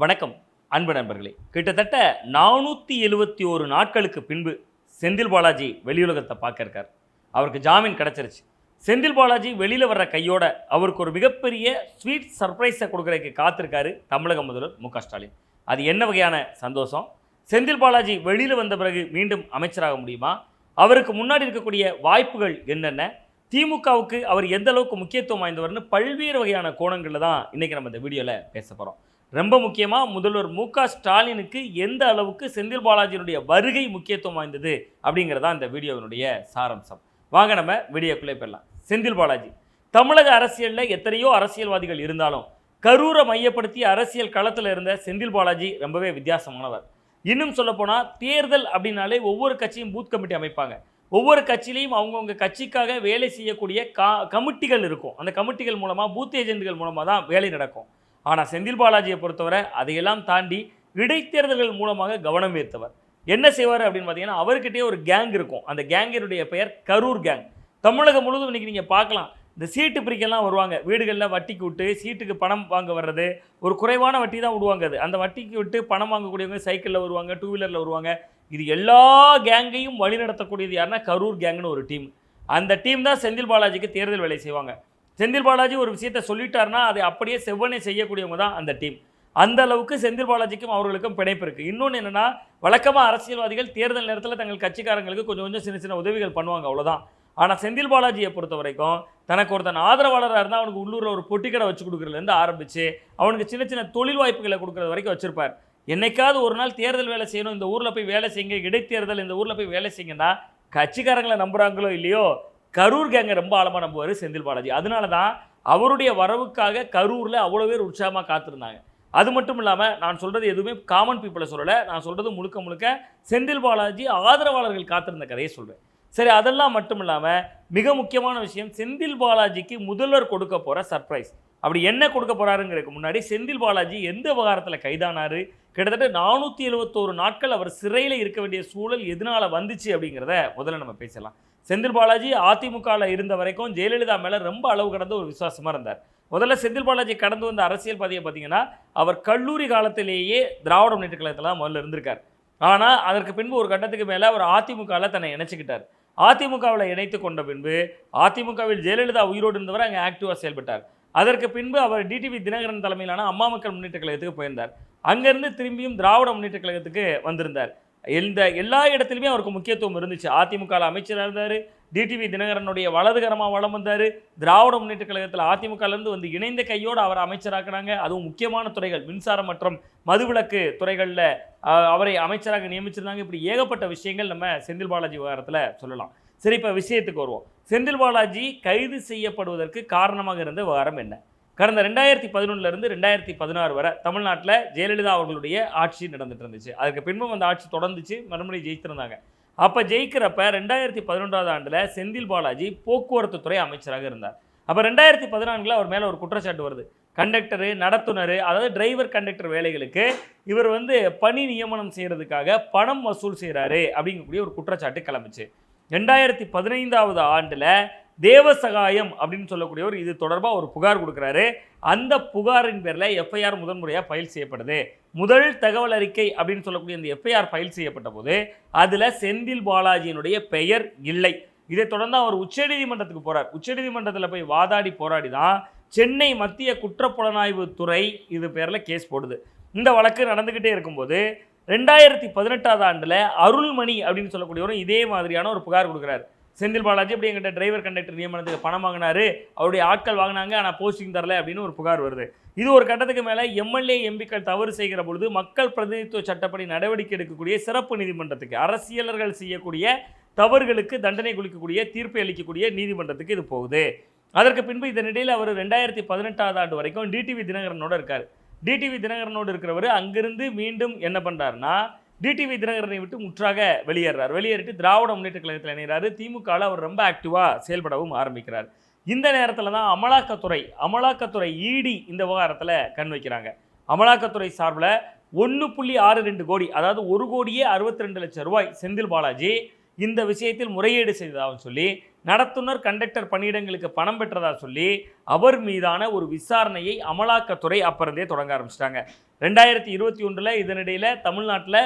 வணக்கம் அன்பு நண்பர்களே. கிட்டத்தட்ட நானூற்றி எழுபத்தி ஒரு நாட்களுக்கு பின்பு செந்தில் பாலாஜி வெளியுலகத்தை பார்க்க இருக்கார். அவருக்கு ஜாமீன் கிடச்சிருச்சு. செந்தில் பாலாஜி வெளியில் வர்ற கையோட அவருக்கு ஒரு மிகப்பெரிய ஸ்வீட் சர்ப்ரைஸை கொடுக்குறதுக்கு காத்திருக்காரு தமிழக முதல்வர் மு ஸ்டாலின். அது என்ன வகையான சந்தோஷம்? செந்தில் பாலாஜி வெளியில் வந்த பிறகு மீண்டும் அமைச்சராக முடியுமா? அவருக்கு முன்னாடி இருக்கக்கூடிய வாய்ப்புகள் என்னென்ன? திமுகவுக்கு அவர் எந்த அளவுக்கு முக்கியத்துவம் வாய்ந்தவர்னு பல்வேறு வகையான கோணங்களில் தான் இன்றைக்கி நம்ம இந்த வீடியோவில் பேச போகிறோம் ரொம்ப முக்கியமாக முதல்வர் மு க ஸ்டாலினுக்கு எந்த அளவுக்கு செந்தில் பாலாஜியினுடைய வருகை முக்கியத்துவம் வாய்ந்தது அப்படிங்கிறதா இந்த வீடியோவினுடைய சாரம்சம். வாங்க நம்ம வீடியோக்குள்ளே போயிடலாம். செந்தில் பாலாஜி தமிழக அரசியலில் எத்தனையோ அரசியல்வாதிகள் இருந்தாலும் கரூரை மையப்படுத்தி அரசியல் களத்தில் இருந்த செந்தில் பாலாஜி ரொம்பவே வித்தியாசமானவர். இன்னும் சொல்லப்போனால் தேர்தல் அப்படின்னாலே ஒவ்வொரு கட்சியும் பூத் கமிட்டி அமைப்பாங்க. ஒவ்வொரு கட்சியிலையும் அவங்கவுங்க கட்சிக்காக வேலை செய்யக்கூடிய கா கமிட்டிகள் இருக்கும். அந்த கமிட்டிகள் மூலமாக பூத் ஏஜென்ட்கள் மூலமாக தான் வேலை நடக்கும். ஆனால் செந்தில் பாலாஜியை பொறுத்தவரை அதையெல்லாம் தாண்டி இடைத்தேர்தல்கள் மூலமாக கவனம் ஈர்த்தவர். என்ன செய்வார் அப்படின்னு பார்த்தீங்கன்னா அவர்கிட்டயே ஒரு கேங் இருக்கும். அந்த கேங்கினுடைய பெயர் கரூர் கேங் தமிழகம் முழுவதும் இன்றைக்கி நீங்கள் பார்க்கலாம். இந்த சீட்டு பிரிக்கலாம் வருவாங்க. வீடுகளில் வட்டிக்கு விட்டு சீட்டுக்கு பணம் வாங்க வர்றது ஒரு குறைவான வட்டி தான் விடுவாங்க அது. அந்த வட்டிக்கு விட்டு பணம் வாங்கக்கூடியவங்க சைக்கிளில் வருவாங்க டூ வீலரில் வருவாங்க. இது எல்லா கேங்கையும் வழிநடத்தக்கூடியது யாருன்னா கரூர் கேங்னு ஒரு டீம் அந்த டீம் தான் செந்தில் பாலாஜிக்கு தேர்தல் வேலை செய்வாங்க. செந்தில் பாலாஜி ஒரு விஷயத்தை சொல்லிட்டாருன்னா அதை அப்படியே செவ்வனே செய்யக்கூடியவங்க தான் அந்த டீம். அந்த அளவுக்கு செந்தில் பாலாஜிக்கும் அவர்களுக்கும் பிணைப்பு இருக்குது இன்னொன்று என்னென்னா வழக்கமாக அரசியல்வாதிகள் தேர்தல் நேரத்தில் தங்கள் கட்சிக்காரங்களுக்கு கொஞ்சம் கொஞ்சம் சின்ன சின்ன உதவிகள் பண்ணுவாங்க அவ்வளோதான் ஆனால் செந்தில் பாலாஜியை பொறுத்த வரைக்கும் தனக்கு ஒருத்தன் ஆதரவாளராக இருந்தால் அவனுக்கு உள்ளூரில் ஒரு பொட்டிக்கடை வச்சு கொடுக்குறதுலேருந்து ஆரம்பித்து அவனுக்கு சின்ன சின்ன தொழில் வாய்ப்புகளை கொடுக்குறது வரைக்கும் வச்சுருப்பார். என்னைக்காவது ஒரு நாள் தேர்தல் வேலை செய்யணும் இந்த ஊரில் போய் வேலை செய்யுங்க இடைத்தேர்தல் இந்த ஊரில் போய் வேலை செய்யுங்கன்னா கட்சிக்காரங்களை நம்புகிறாங்களோ இல்லையோ கரூர் கேங்க ரொம்ப ஆழமாக நம்புவார் செந்தில் பாலாஜி. அதனால தான் அவருடைய வரவுக்காக கரூரில் அவ்வளோ பேர் உற்சாகமாக காத்திருந்தாங்க. அது மட்டும் இல்லாமல் நான் சொல்கிறது எதுவுமே காமன் பீப்புளை சொல்லலை. நான் சொல்கிறது முழுக்க முழுக்க செந்தில் பாலாஜி ஆதரவாளர்கள் காத்திருந்த கதையை சொல்கிறேன் சரி அதெல்லாம் மட்டும் இல்லாமல் மிக முக்கியமான விஷயம் செந்தில் பாலாஜிக்கு முதல்வர் கொடுக்க போகிற சர்ப்ரைஸ் அப்படி என்ன கொடுக்க போகிறாருங்கிறதுக்கு முன்னாடி செந்தில் பாலாஜி எந்த விவகாரத்தில் கைதானாரு? கிட்டத்தட்ட நானூற்றி எழுபத்தோரு நாட்கள் அவர் சிறையில் இருக்க வேண்டிய சூழல் எதனால் வந்துச்சு அப்படிங்கிறத முதல்ல நம்ம பேசலாம். செந்தில் பாலாஜி அதிமுகவில் இருந்த வரைக்கும் ஜெயலலிதா மேலே ரொம்ப அளவு கடந்த ஒரு விசுவாசமாக இருந்தார். முதல்ல செந்தில் பாலாஜி கடந்து வந்த அரசியல் பதியை பார்த்தீங்கன்னா அவர் கல்லூரி காலத்திலேயே திராவிட முன்னேற்ற கழகத்தில் தான் முதல்ல இருந்திருக்கார். ஆனால் அதற்கு பின்பு ஒரு கட்டத்துக்கு மேலே அவர் அதிமுகவில் தன்னை இணைச்சிக்கிட்டார். அதிமுகவில் இணைத்து கொண்ட பின்பு அதிமுகவில் ஜெயலலிதா உயிரோடு இருந்தவர் அங்கே ஆக்டிவாக செயல்பட்டார். அதற்கு பின்பு அவர் டிடிவி தினகரன் தலைமையிலான அம்மா மக்கள் முன்னேற்ற கழகத்துக்கு போயிருந்தார். அங்கேருந்து திரும்பியும் திராவிட முன்னேற்ற கழகத்துக்கு வந்திருந்தார். எந்த எல்லா இடத்துலையுமே அவருக்கு முக்கியத்துவம் இருந்துச்சு. அதிமுகவில் அமைச்சராக இருந்தார். டிடிவி தினகரனுடைய வலதுகரமாக வளம் வந்தார். திராவிட முன்னேற்ற கழகத்தில் அதிமுகலேருந்து வந்து இணைந்த கையோடு அவர் அமைச்சராக்குறாங்க அதுவும் முக்கியமான துறைகள் மின்சாரம் மற்றும் மதுவிலக்கு துறைகளில் அவரை அமைச்சராக நியமிச்சிருந்தாங்க. இப்படி ஏகப்பட்ட விஷயங்கள் நம்ம செந்தில் பாலாஜி விவகாரத்தில் சொல்லலாம். சரி இப்போ விஷயத்துக்கு வருவோம். செந்தில் பாலாஜி கைது செய்யப்படுவதற்கு காரணமாக இருந்த விவகாரம் என்ன? கடந்த ரெண்டாயிரத்தி பதினொன்றுலேருந்து ரெண்டாயிரத்தி பதினாறு வரை தமிழ்நாட்டில் ஜெயலலிதா அவர்களுடைய ஆட்சி நடந்துட்டு இருந்துச்சு. அதுக்கு பின்பும் அந்த ஆட்சி தொடர்ந்துச்சு மறுபடியும் ஜெயித்திருந்தாங்க. அப்போ ஜெயிக்கிறப்ப ரெண்டாயிரத்தி பதினொன்றாவது ஆண்டில் செந்தில் பாலாஜி போக்குவரத்து துறை அமைச்சராக இருந்தார். அப்போ ரெண்டாயிரத்தி பதினான்கில் அவர் மேலே ஒரு குற்றச்சாட்டு வருது. கண்டக்டரு நடத்துனர் அதாவது டிரைவர் கண்டக்டர் வேலைகளுக்கு இவர் வந்து பணி நியமனம் செய்கிறதுக்காக பணம் வசூல் செய்கிறாரு அப்படிங்கக்கூடிய ஒரு குற்றச்சாட்டு கிளம்பிச்சு. ரெண்டாயிரத்தி பதினைந்தாவது ஆண்டில் தேவசகாயம் அப்படின்னு சொல்லக்கூடியவர் இது தொடர்பாக ஒரு புகார் கொடுக்குறாரு. அந்த புகாரின் பேரில் எஃப்ஐஆர் முதன்முறையாக ஃபைல் செய்யப்படுது. முதல் தகவல் அறிக்கை அப்படின்னு சொல்லக்கூடிய இந்த எஃப்ஐஆர் ஃபைல் செய்யப்பட்ட போது அதில் செந்தில் பாலாஜியினுடைய பெயர் இல்லை. இதை தொடர்ந்து அவர் உச்சநீதிமன்றத்துக்கு போகிறார் உச்சநீதிமன்றத்தில் போய் வாதாடி போராடி தான் சென்னை மத்திய குற்றப்புலனாய்வு துறை இது பேரில் கேஸ் போடுது. இந்த வழக்கு நடந்துக்கிட்டே இருக்கும்போது ரெண்டாயிரத்தி பதினெட்டாவது ஆண்டில் அருள்மணி அப்படின்னு சொல்லக்கூடியவரும் இதே மாதிரியான ஒரு புகார் கொடுக்குறாரு. செந்தில் பாலாஜி அப்படி எங்கிட்ட டிரைவர் கண்டக்டர் நியமனத்துக்கு பணம் வாங்கினாரு? அவருடைய ஆட்கள் வாங்கினாங்க ஆனால் போஸ்டிங் தரல அப்படின்னு ஒரு புகார் வருது. இது ஒரு கட்டத்துக்கு மேலே எம்எல்ஏ எம்பிக்கள் தவறு செய்கிற பொழுது மக்கள் பிரதிநிதித்துவ சட்டப்படி நடவடிக்கை எடுக்கக்கூடிய சிறப்பு நீதிமன்றத்துக்கு அரசியலர்கள் செய்யக்கூடிய தவறுகளுக்கு தண்டனை குளிக்கக்கூடிய தீர்ப்பை அளிக்கக்கூடிய நீதிமன்றத்துக்கு இது போகுது. அதற்கு பின்பு இதனிடையில் அவர் ரெண்டாயிரத்தி பதினெட்டாவது ஆண்டு வரைக்கும் டிடிவி தினகரனோடு இருக்கார். டிடிவி தினகரனோடு இருக்கிறவர் அங்கிருந்து மீண்டும் என்ன பண்ணுறாருன்னா டிடிவி தினகரனை விட்டு முற்றாக வெளியேறார். வெளியேறிட்டு திராவிட முன்னேற்ற கழகத்தில் இணைகிறாரு. திமுகவில் அவர் ரொம்ப ஆக்டிவாக செயல்படவும் ஆரம்பிக்கிறார். இந்த நேரத்தில் தான் அமலாக்கத்துறை அமலாக்கத்துறை இடி இந்த விவகாரத்தில் கண் வைக்கிறாங்க. அமலாக்கத்துறை சார்பில் ஒன்று புள்ளி ஆறு ரெண்டு கோடி அதாவது ஒரு கோடியே அறுபத்தி ரெண்டு லட்சம் ரூபாய் செந்தில் பாலாஜி இந்த விஷயத்தில் முறையீடு செய்ததாகவும் சொல்லி நடத்துனர் கண்டக்டர் பணியிடங்களுக்கு பணம் பெற்றதா சொல்லி அவர் மீதான ஒரு விசாரணையை அமலாக்கத்துறை அப்பிறந்தே தொடங்க ஆரம்பிச்சிட்டாங்க. ரெண்டாயிரத்தி இருபத்தி ஒன்றில் இதனிடையில் தமிழ்நாட்டில்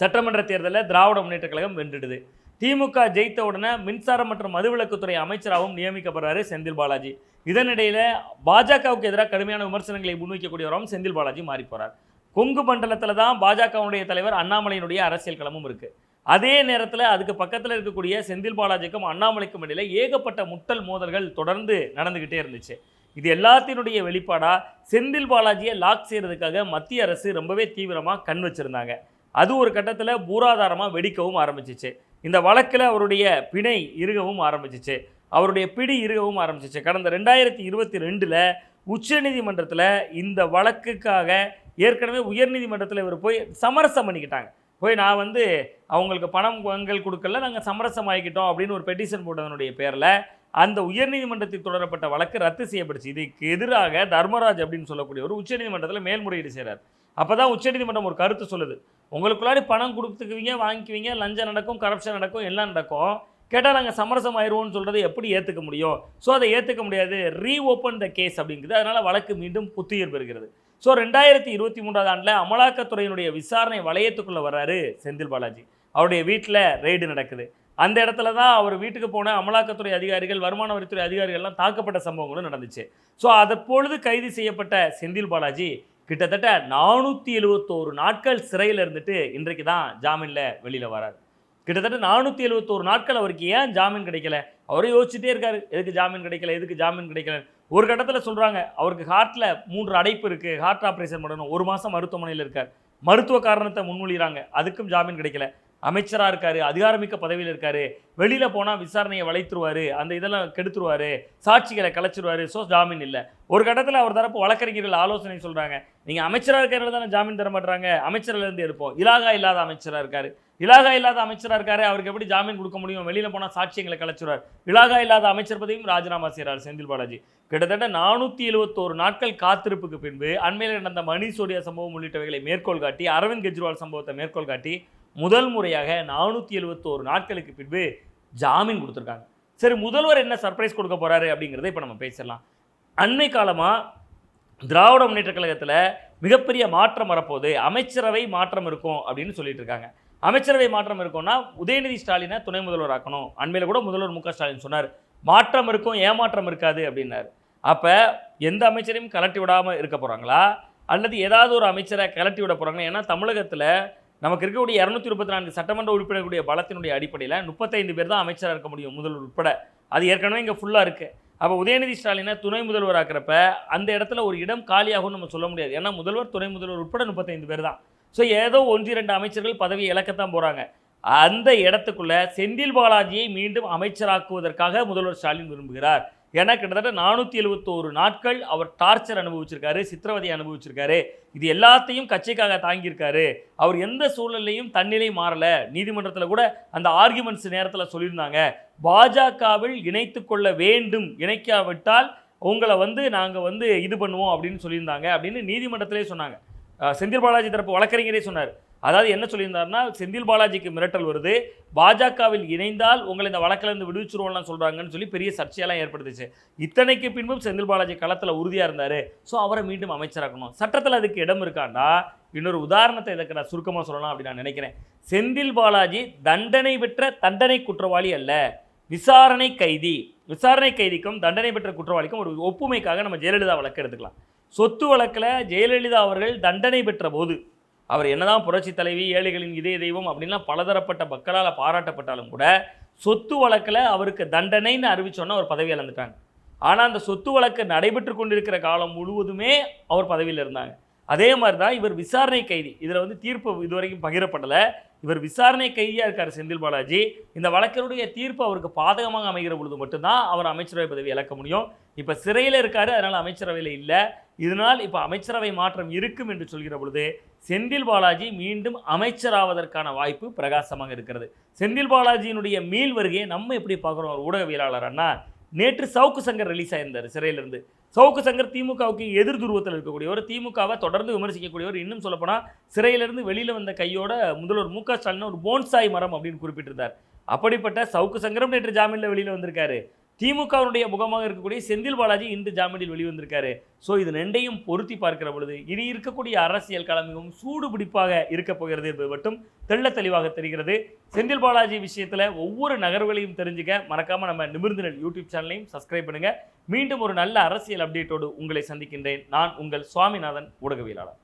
சட்டமன்ற தேர்தலில் திராவிட முன்னேற்ற கழகம் வென்றுடுது. திமுக ஜெயித்த உடனே மின்சாரம் மற்றும் மதுவிலக்குத்துறை அமைச்சராகவும் நியமிக்கப்படுறாரு செந்தில் பாலாஜி. இதனிடையில் பாஜகவுக்கு எதிராக கடுமையான விமர்சனங்களை முன்வைக்கக்கூடியவராகவும் செந்தில் பாலாஜி மாறி போகிறார் கொங்கு மண்டலத்தில் தான் பாஜகவுடைய தலைவர் அண்ணாமலையினுடைய அரசியல் களமும் இருக்குது அதே நேரத்தில் அதுக்கு பக்கத்தில் இருக்கக்கூடிய செந்தில் பாலாஜிக்கும் அண்ணாமலைக்கும் இடையில ஏகப்பட்ட முட்டல் மோதல்கள் தொடர்ந்து நடந்துக்கிட்டே இருந்துச்சு. இது எல்லாத்தினுடைய வெளிப்பாடாக செந்தில் பாலாஜியை லாக் செய்கிறதுக்காக மத்திய அரசு ரொம்பவே தீவிரமாக கண் வச்சுருந்தாங்க. அது ஒரு கட்டத்தில் பூராதாரமாக வெடிக்கவும் ஆரம்பிச்சிச்சு. இந்த வழக்கில் அவருடைய பிணை இருகவும் ஆரம்பிச்சிச்சு. அவருடைய பிடி இருகவும் ஆரம்பிச்சிச்சு. கடந்த ரெண்டாயிரத்தி இருபத்தி ரெண்டில் உச்சநீதிமன்றத்தில் இந்த வழக்குக்காக ஏற்கனவே உயர்நீதிமன்றத்தில் இவர் போய் சமரசம் பண்ணிக்கிட்டாங்க. போய் நான் வந்து அவங்களுக்கு பணம் வங்கல் கொடுக்கல நாங்கள் சமரசம் ஆகிக்கிட்டோம் அப்படின்னு ஒரு பெட்டிஷன் போட்டதனுடைய பேரில் அந்த உயர்நீதிமன்றத்தில் தொடரப்பட்ட வழக்கு ரத்து செய்யப்படுச்சு இதுக்கு எதிராக தர்மராஜ் அப்படின்னு சொல்லக்கூடிய ஒரு உச்சநீதிமன்றத்தில் மேல்முறையீடு செய்கிறார் அப்போ தான் உச்சநீதிமன்றம் ஒரு கருத்து சொல்லுது. உங்களுக்குள்ளாடி பணம் கொடுத்துக்குவீங்க வாங்கிக்குவீங்க லஞ்சம் நடக்கும் கரப்ஷன் நடக்கும் எல்லாம் நடக்கும். கேட்டால் நாங்கள் சமரசம் ஆயிடுவோம்னு சொல்கிறது எப்படி ஏற்றுக்க முடியும்? ஸோ அதை ஏற்றுக்க முடியாது. ரீ ஓப்பன் த கேஸ் அப்படிங்குது. அதனால் வழக்கு மீண்டும் புத்துயிர் பெறுகிறது. ஸோ ரெண்டாயிரத்தி இருபத்தி மூன்றாவது ஆண்டில் அமலாக்கத்துறையினுடைய விசாரணை வளையத்துக்குள்ளே வர்றாரு செந்தில் பாலாஜி. அவருடைய வீட்டில் ரெய்டு நடக்குது. அந்த இடத்துல தான் அவர் வீட்டுக்கு போன அமலாக்கத்துறை அதிகாரிகள் வருமான வரித்துறை அதிகாரிகள்லாம் தாக்கப்பட்ட சம்பவங்களும் நடந்துச்சு. ஸோ அதற்பொழுது கைது செய்யப்பட்ட செந்தில் பாலாஜி கிட்டத்தட்ட நானூற்றி எழுபத்தோரு நாட்கள் சிறையில் இருந்துட்டு இன்றைக்கு தான் ஜாமீனில் வெளியில் வரார். கிட்டத்தட்ட நானூற்றி எழுபத்தோரு நாட்கள் அவருக்கு ஏன் ஜாமீன் கிடைக்கல? அவரே யோசிச்சுட்டே இருக்காரு. எதுக்கு ஜாமீன் கிடைக்கல? எதுக்கு ஜாமீன் கிடைக்கல ஒரு கட்டத்தில் சொல்கிறாங்க அவருக்கு ஹார்ட்டில் மூன்று அடைப்பு இருக்குது ஹார்ட் ஆப்ரேஷன் பண்ணணும். ஒரு மாதம் மருத்துவமனையில் இருக்கார். மருத்துவ காரணத்தை முன்மொழிகிறாங்க. அதுக்கும் ஜாமீன் கிடைக்கல. அமைச்சராக இருக்கார் அதிகாரமிக்க பதவியில் இருக்கார் வெளியில் போனால் விசாரணையை வளைத்துருவாரு அந்த இதெல்லாம் கெடுத்துருவாரு சாட்சிகளை கலைச்சிருவார் ஸோ ஜாமீன் இல்லை. ஒரு கட்டத்தில் அவர் தரப்பு வழக்கறிஞர்கள் ஆலோசனை சொல்கிறாங்க நீங்கள் அமைச்சராக இருக்கிறது தானே ஜாமீன் தர மாட்டாங்க அமைச்சர்லேருந்து எடுப்போம். இலாகா இல்லாத அமைச்சராக இருக்கார். இலாகா இல்லாத அமைச்சராக இருக்காரு அவருக்கு எப்படி ஜாமீன் கொடுக்க முடியும்? வெளியில் போனால் சாட்சியங்களை கலைச்சிருவார். இலாகா இல்லாத அமைச்சர் பதவியும் ராஜினாமா செய்கிறார் செந்தில் பாலாஜி. கிட்டத்தட்ட நானூற்றி எழுபத்தோரு நாட்கள் காத்திருப்புக்கு பின்பு அண்மையில் நடந்த மணி சோடியா சம்பவம் உள்ளிட்டவைகளை மேற்கோள் காட்டி அரவிந்த் கெஜ்ரிவால் சம்பவத்தை மேற்கோள் காட்டி முதல் முறையாக நானூற்றி எழுபத்தோரு நாட்களுக்கு பின்பு ஜாமீன் கொடுத்துருக்காங்க. சரி முதல்வர் என்ன சர்ப்ரைஸ் கொடுக்க போகிறாரு அப்படிங்கிறத இப்போ நம்ம பேசிடலாம். அண்மை காலமாக திராவிட முன்னேற்ற கழகத்தில் மிகப்பெரிய மாற்றம் வரப்போகுது. அமைச்சரவை மாற்றம் இருக்கும் அப்படின்னு சொல்லிட்டு இருக்காங்க. அமைச்சரவை மாற்றம் இருக்கும்னா உதயநிதி ஸ்டாலினை துணை முதல்வர் ஆக்கணும். அண்மையில் கூட முதல்வர் மு ஸ்டாலின் சொன்னார். மாற்றம் இருக்கும் ஏமாற்றம் இருக்காது அப்படின்னாரு. அப்போ எந்த அமைச்சரையும் கலட்டி விடாமல் இருக்க போகிறாங்களா அல்லது ஏதாவது ஒரு அமைச்சரை கலட்டி விட போகிறாங்களா ஏன்னா தமிழகத்தில் நமக்கு இருக்கக்கூடிய இரநூத்தி முப்பத்தி நான்கு சட்டமன்ற உறுப்பினர்களுடைய பலத்தினுடைய அடிப்படையில் முப்பத்தைந்து பேர் தான் அமைச்சராக இருக்க முடியும் முதல்வர் உட்பட. அது ஏற்கனவே இங்கே ஃபுல்லாக இருக்குது அப்போ உதயநிதி ஸ்டாலினை துணை முதல்வராக்கிறப்ப அந்த இடத்துல ஒரு இடம் காலியாகும்னு நம்ம சொல்ல முடியாது. ஏன்னா முதல்வர் துணை முதல்வர் உட்பட முப்பத்தைந்து பேர் தான். ஸோ ஏதோ ஒன்று இரண்டு அமைச்சர்கள் பதவி இழக்கத்தான் போகிறாங்க அந்த இடத்துக்குள்ளே செந்தில் பாலாஜியை மீண்டும் அமைச்சராக்குவதற்காக முதல்வர் ஸ்டாலின் விரும்புகிறார். ஏன்னா கிட்டத்தட்ட நானூற்றி எழுபத்தோரு நாட்கள் அவர் டார்ச்சர் அனுபவிச்சிருக்காரு சித்திரவதை அனுபவிச்சிருக்காரு. இது எல்லாத்தையும் கட்சிக்காக தாங்கியிருக்காரு. அவர் எந்த சூழ்நிலையும் தன்னிலை மாறலை. நீதிமன்றத்தில் கூட அந்த ஆர்குமெண்ட்ஸ் நேரத்தில் சொல்லியிருந்தாங்க. பாஜகவில் இணைத்து கொள்ள வேண்டும் இணைக்காவிட்டால் உங்களை வந்து நாங்கள் வந்து இது பண்ணுவோம் அப்படின்னு சொல்லியிருந்தாங்க அப்படின்னு நீதிமன்றத்திலே சொன்னாங்க. செந்தில் பாலாஜி தரப்பு வழக்கறிஞரே சொன்னார். அதாவது என்ன சொல்லியிருந்தாருன்னா செந்தில் பாலாஜிக்கு மிரட்டல் வருது பாஜகவில் இணைந்தால் உங்களை இந்த வழக்கிலிருந்து விடுவிச்சிருவோம்லாம் சொல்கிறாங்கன்னு சொல்லி பெரிய சர்ச்சையெல்லாம் ஏற்படுத்துச்சு. இத்தனைக்கு பின்பும் செந்தில் பாலாஜி களத்தில் உறுதியாக இருந்தார். ஸோ அவரை மீண்டும் அமைச்சராக்கணும். சட்டத்தில் அதுக்கு இடம் இருக்காண்டா? இன்னொரு உதாரணத்தை இதற்கு நான் சுருக்கமாக சொல்லலாம் அப்படின்னு நான் நினைக்கிறேன். செந்தில் பாலாஜி தண்டனை பெற்ற தண்டனை குற்றவாளி அல்ல. விசாரணை கைதி. விசாரணை கைதிக்கும் தண்டனை பெற்ற குற்றவாளிக்கும் ஒரு ஒப்புமைக்காக நம்ம ஜெயலலிதா வழக்கு எடுத்துக்கலாம். சொத்து வழக்கில் ஜெயலலிதா அவர்கள் தண்டனை பெற்ற போது அவர் என்னதான் புரட்சி தலைவி ஏழைகளின் இதய தெய்வம் அப்படின்லாம் பலதரப்பட்ட மக்களால் பாராட்டப்பட்டாலும் கூட சொத்து வழக்கில் அவருக்கு தண்டனைன்னு அறிவிச்சோன்னா அவர் பதவி இழந்துட்டாங்க. ஆனால் அந்த சொத்து வழக்கு நடைபெற்று கொண்டிருக்கிற காலம் முழுவதுமே அவர் பதவியில் இருந்தாங்க. அதே மாதிரி தான் இவர் விசாரணை கைதி. இதில் வந்து தீர்ப்பு இதுவரைக்கும் பகிரப்படலை. இவர் விசாரணை கைதியாக இருக்கார் செந்தில் பாலாஜி. இந்த வழக்கினுடைய தீர்ப்பு அவருக்கு பாதகமாக அமைகிற பொழுது மட்டும்தான் அவர் அமைச்சரவை பதவி இழக்க முடியும். இப்போ சிறையில் இருக்கார் அதனால் அமைச்சரவையில் இல்லை. இதனால் இப்போ அமைச்சரவை மாற்றம் இருக்கும் என்று சொல்கிற பொழுது செந்தில் பாலாஜி மீண்டும் அமைச்சராவதற்கான வாய்ப்பு பிரகாசமாக இருக்கிறது. செந்தில் பாலாஜியினுடைய மீள் வருகையை நம்ம எப்படி பார்க்குறோம்? ஒரு ஊடகவியலாளர் அண்ணா. நேற்று சவுக்கு சங்கர் ரிலீஸ் ஆயிருந்தார் சிறையிலிருந்து. சவுக்கு சங்கர் திமுகவுக்கு எதிர் துருவத்தில் இருக்கக்கூடியவர் திமுகவை தொடர்ந்து விமர்சிக்கக்கூடியவர் இன்னும் சொல்லப்போனால் சிறையிலிருந்து வெளியில் வந்த கையோட முதல்வர் மு க ஸ்டாலின் ஒரு போன்சாய் மரம் அப்படின்னு குறிப்பிட்டிருந்தார். அப்படிப்பட்ட சவுக்கு சங்கரம் நேற்று ஜாமீனில் வெளியில் வந்திருக்காரு. திமுகவினுடைய முகமாக இருக்கக்கூடிய செந்தில் பாலாஜி இன்று ஜாமீனில் வெளிவந்திருக்காரு. ஸோ இது ரெண்டையும் பொருத்தி பார்க்கிற பொழுது இனி இருக்கக்கூடிய அரசியல் களம் மிகவும் சூடு பிடிப்பாக இருக்க போகிறது என்பது மட்டும் தெள்ள தெளிவாக தெரிகிறது. செந்தில் பாலாஜி விஷயத்தில் ஒவ்வொரு நகர்வுகளையும் தெரிஞ்சுக்க மறக்காமல் நம்ம நிமிர்ந்து யூடியூப் சேனலையும் சப்ஸ்கிரைப் பண்ணுங்கள் மீண்டும் ஒரு நல்ல அரசியல் அப்டேட்டோடு உங்களை சந்திக்கின்றேன். நான் உங்கள் சுவாமிநாதன் ஊடகவியலாளர்.